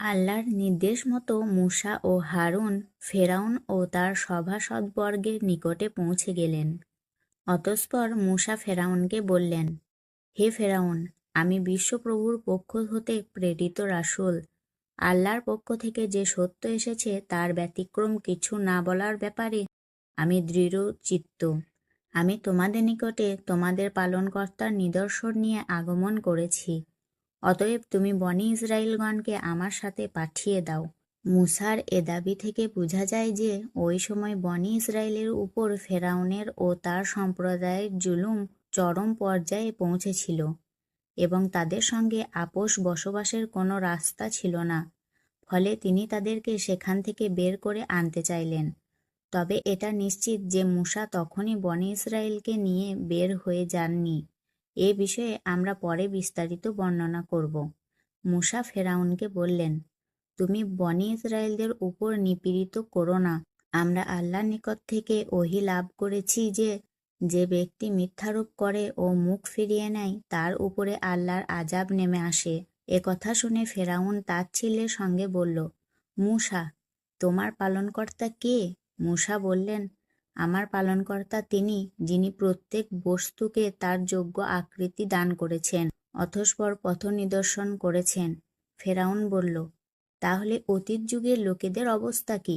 আল্লাহর নির্দেশ মতো মূসা ও হারুন ফেরাউন ও তার সভাসদবর্গের নিকটে পৌঁছে গেলেন। অতঃপর মূসা ফেরাউনকে বললেন, হে ফেরাউন, আমি বিশ্বপ্রভুর পক্ষ হতে প্রেরিত রাসূল। আল্লাহর পক্ষ থেকে যে সত্য এসেছে তার ব্যতিক্রম কিছু না বলার ব্যাপারে আমি দৃঢ় চিত্ত। আমি তোমাদের নিকটে তোমাদের পালনকর্তার নিদর্শন নিয়ে আগমন করেছি। অতএব তুমি বনি ইসরায়েলগণকে আমার সাথে পাঠিয়ে দাও। মুসার এ দাবি থেকে বোঝা যায় যে, ওই সময় বনি ইসরায়েলের উপর ফেরাউনের ও তার সম্প্রদায়ের জুলুম চরম পর্যায়ে পৌঁছেছিল এবং তাদের সঙ্গে আপোষ বসবাসের কোনো রাস্তা ছিল না, ফলে তিনি তাদেরকে সেখান থেকে বের করে আনতে চাইলেন। তবে এটা নিশ্চিত যে মুসা তখনই বনি ইসরায়েলকে নিয়ে বের হয়ে যাননি। এ বিষয়ে আমরা পরে বিস্তারিত বর্ণনা করব। মুসা ফেরাউনকে বললেন, তুমি বনি ইসরায়েলদের উপর নিপীড়িত করো না। আমরা আল্লাহর নিকট থেকে ওহি লাভ করেছি যে যে ব্যক্তি মিথ্যারোপ করে ও মুখ ফিরিয়ে নেয়, তার উপরে আল্লাহর আজাব নেমে আসে। এ কথা শুনে ফেরাউন তার ছেলের সঙ্গে বলল, মুসা, তোমার পালনকর্তা কে? মুসা বললেন আমার পালনকর্তা তিনি, যিনি প্রত্যেক বস্তুকে তার যোগ্য আকৃতি দান করেছেন, অথস্পর পথ নিদর্শন করেছেন। ফেরাউন বলল, তাহলে অতীত যুগের লোকেদের অবস্থা কি?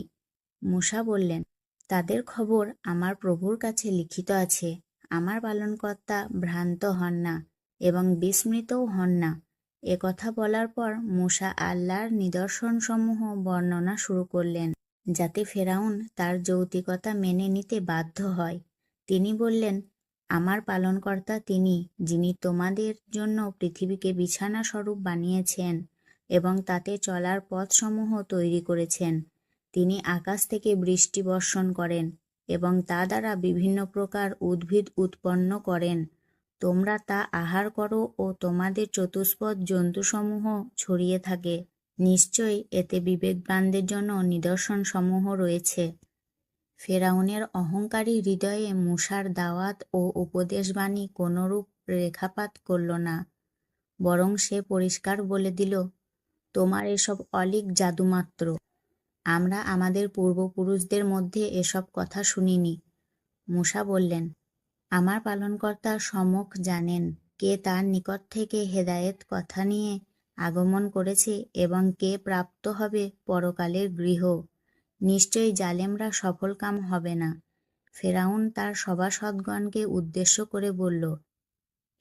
মুসা বললেন, তাদের খবর আমার প্রভুর কাছে লিখিত আছে। আমার পালনকর্তা ভ্রান্ত হন না এবং বিস্মৃতও হন না। এ কথা বলার পর মুসা আল্লাহর নিদর্শনসমূহ বর্ণনা শুরু করলেন। যাতে ফেরাউন তার যৌতিকতা মেনে নিতে বাধ্য হয়। তিনি বললেন, আমার পালনকর্তা তিনি, যিনি তোমাদের জন্য পৃথিবীকে বিছানা স্বরূপ বানিয়েছেন এবং তাতে চলার পথসমূহ তৈরি করেছেন। তিনি আকাশ থেকে বৃষ্টি বর্ষণ করেন এবং তা দ্বারা বিভিন্ন প্রকার উদ্ভিদ উৎপন্ন করেন। তোমরা তা আহার করো ও তোমাদের চতুষ্পদ জন্তুসমূহ ছড়িয়ে থাকে। নিশ্চয়ই এতে বিবেকবানদের জন্য নিদর্শনসমূহ রয়েছে। ফেরাউনের অহংকারী হৃদয়ে মূসার দাওয়াত ও উপদেশবাণী কোনরূপ রেখাপাত করল না, বরং সে পরিষ্কার বলে দিল, তোমার এসব অলিক জাদুমাত্র। আমরা আমাদের পূর্বপুরুষদের মধ্যে এসব কথা শুনিনি। মূসা বললেন, আমার পালনকর্তা সমক জানেন, কে তার নিকট থেকে হেদায়েত কথা নিয়ে আগমন করেছে এবং কে প্রাপ্ত হবে পরকালের গৃহ। নিশ্চয়ই জালেমরা সফলকাম হবে না। ফেরাউন তার সভাসদগণকে উদ্দেশ্য করে বলল,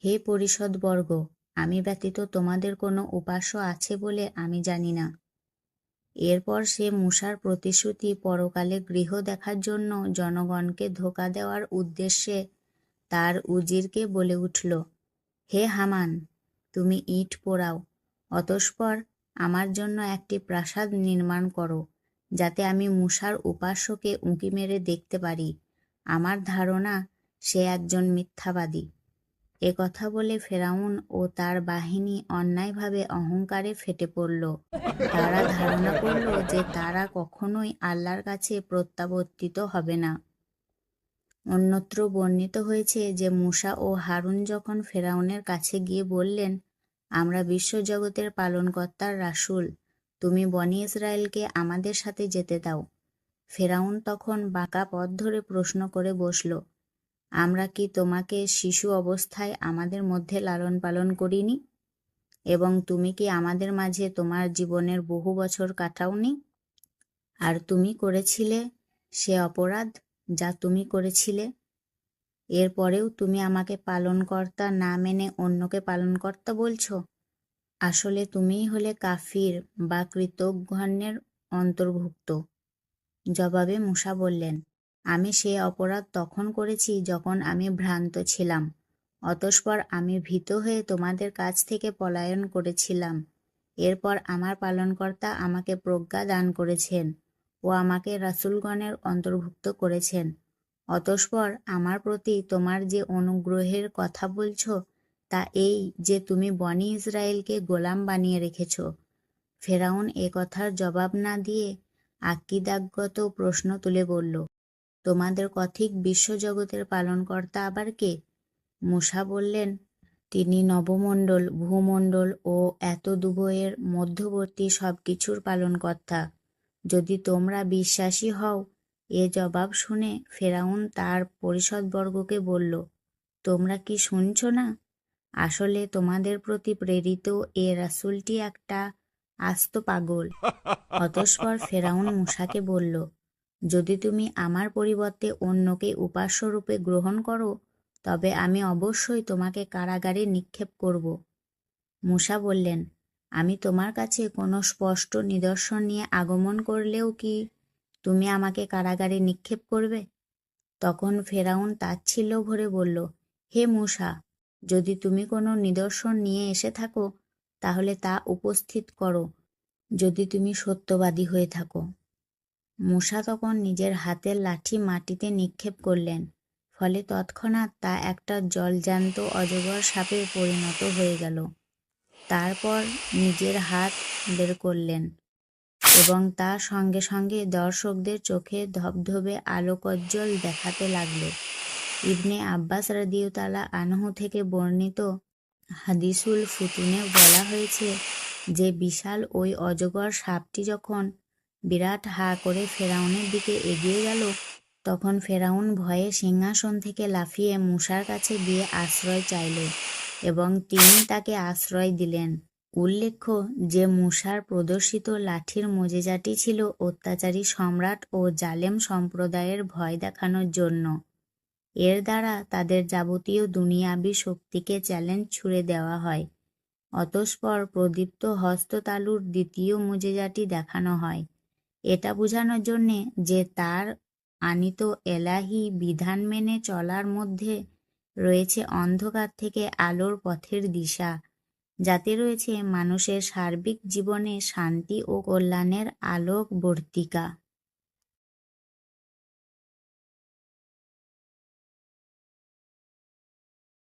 হে পরিষদবর্গ, আমি ব্যতীত তোমাদের কোনো উপাস্য আছে বলে আমি জানি না। এরপর সে মূসার প্রতিশ্রুতি পরকালে গৃহ দেখার জন্য জনগণকে ধোকা দেওয়ার উদ্দেশ্যে তার উজিরকে বলে উঠল, হে হামান, তুমি ইট পোড়াও অতঃপর আমার জন্য একটি প্রাসাদ নির্মাণ করো, যাতে আমি মূসার উপাস্যকে উঁকি মেরে দেখতে পারি। আমার ধারণা, সে একজন মিথ্যাবাদী। এ কথা বলে ফেরাউন ও তার বাহিনী অন্যায়ভাবে অহংকারে ফেটে পড়ল। তারা ধারণা করল যে তারা কখনোই আল্লাহর কাছে প্রত্যাবর্তিত হবে না। অন্যত্র বর্ণিত হয়েছে যে মূসা ও হারুন যখন ফেরাউনের কাছে গিয়ে বললেন আমরা বিশ্বজগতের পালনকর্তার রাসূল। তুমি বনি ইসরায়েলকে আমাদের সাথে যেতে দাও। ফেরাউন তখন বাঁকা পথ ধরে প্রশ্ন করে বসল, আমরা কি তোমাকে শিশু অবস্থায় আমাদের মধ্যে লালন পালন করিনি? এবং তুমি কি আমাদের মাঝে তোমার জীবনের বহু বছর কাটাওনি? আর তুমি করেছিলে সে অপরাধ যা তুমি করেছিলে? এরপরেও তুমি আমাকে পালনকর্তা না মেনে অন্যকে পালনকর্তা বলছো? আসলে তুমিই হলে কাফির বা কৃতঘ্নের অন্তর্ভুক্ত। জবাবে মুসা বললেন, আমি সে অপরাধ তখন করেছি যখন আমি ভ্রান্ত ছিলাম, অতঃপর আমি ভীত হয়ে তোমাদের কাছ থেকে পলায়ন করেছিলাম। এরপর আমার পালনকর্তা আমাকে প্রজ্ঞা দান করেছেন ও আমাকে রাসুলগণের অন্তর্ভুক্ত করেছেন। অতঃপর আমার প্রতি তোমার যে অনুগ্রহের কথা বলছ, তা এই যে তুমি বনি ইসরায়েলকে গোলাম বানিয়ে রেখেছ। ফেরাউন এ কথার জবাব না দিয়ে আকিদাগত প্রশ্ন তুলে বলল, তোমাদের কথিক বিশ্বজগতের পালনকর্তা আবার কে? মুসা বললেন, তিনি নবমণ্ডল, ভূমণ্ডল ও এতদুভয়ের মধ্যবর্তী সব সবকিছুর পালনকর্তা। যদি তোমরা বিশ্বাসী হও এ জবাব শুনে ফেরাউন তার পরিষদবর্গকে বলল, তোমরা কি শুনছ না? আসলে তোমাদের প্রতি প্রেরিত এ রাসুলটি একটা আস্ত পাগল। অতঃপর ফেরাউন মূসাকে বলল, যদি তুমি আমার পরিবর্তে অন্যকে উপাস্যরূপে গ্রহণ করো, তবে আমি অবশ্যই তোমাকে কারাগারে নিক্ষেপ করব। মূসা বললেন, আমি তোমার কাছে কোনো স্পষ্ট নিদর্শন নিয়ে আগমন করলেও কি তুমি আমাকে কারাগারে নিক্ষেপ করবে? তখন ফেরাউন তাচ্ছিল্য ভরে বলল, হে মূষা যদি তুমি কোনো নিদর্শন নিয়ে এসে থাকো, তাহলে তা উপস্থিত করো, যদি তুমি সত্যবাদী হয়ে থাকো। মূষা তখন নিজের হাতের লাঠি মাটিতে নিক্ষেপ করলেন, ফলে তৎক্ষণাৎ তা একটা জলজান্ত অজগর সাপে পরিণত হয়ে গেল। তারপর নিজের হাত বের করলেন। এবং তা সঙ্গে সঙ্গে দর্শকদের চোখে ধবধবে আলোকজ্জ্বল দেখাতে লাগল। ইবনে আব্বাস রাদিউতালা আনহু থেকে বর্ণিত হাদিসুল ফুতুনে বলা হয়েছে যে, বিশাল ওই অজগর সাপটি যখন বিরাট হা করে ফেরাউনের দিকে এগিয়ে গেল, তখন ফেরাউন ভয়ে সিংহাসন থেকে লাফিয়ে মূসার কাছে গিয়ে আশ্রয় চাইল এবং তিনি তাকে আশ্রয় দিলেন। উল্লেখ্য যে মূসার প্রদর্শিত লাঠির মোজেজাটি ছিল অত্যাচারী সম্রাট ও জালেম সম্প্রদায়ের ভয় দেখানোর জন্য। এর দ্বারা তাদের যাবতীয় দুনিয়াবি শক্তিকে চ্যালেঞ্জ ছুড়ে দেওয়া হয়। অতঃপর প্রদীপ্ত হস্ততালুর দ্বিতীয় মুজেজাটি দেখানো হয়। এটা বোঝানোর জন্যে যে তার আনিত এলাহি বিধান মেনে চলার মধ্যে রয়েছে অন্ধকার থেকে আলোর পথের দিশা। যাতে রয়েছে মানুষের সার্বিক জীবনে শান্তি ও কল্যাণের আলোক বর্তিকা।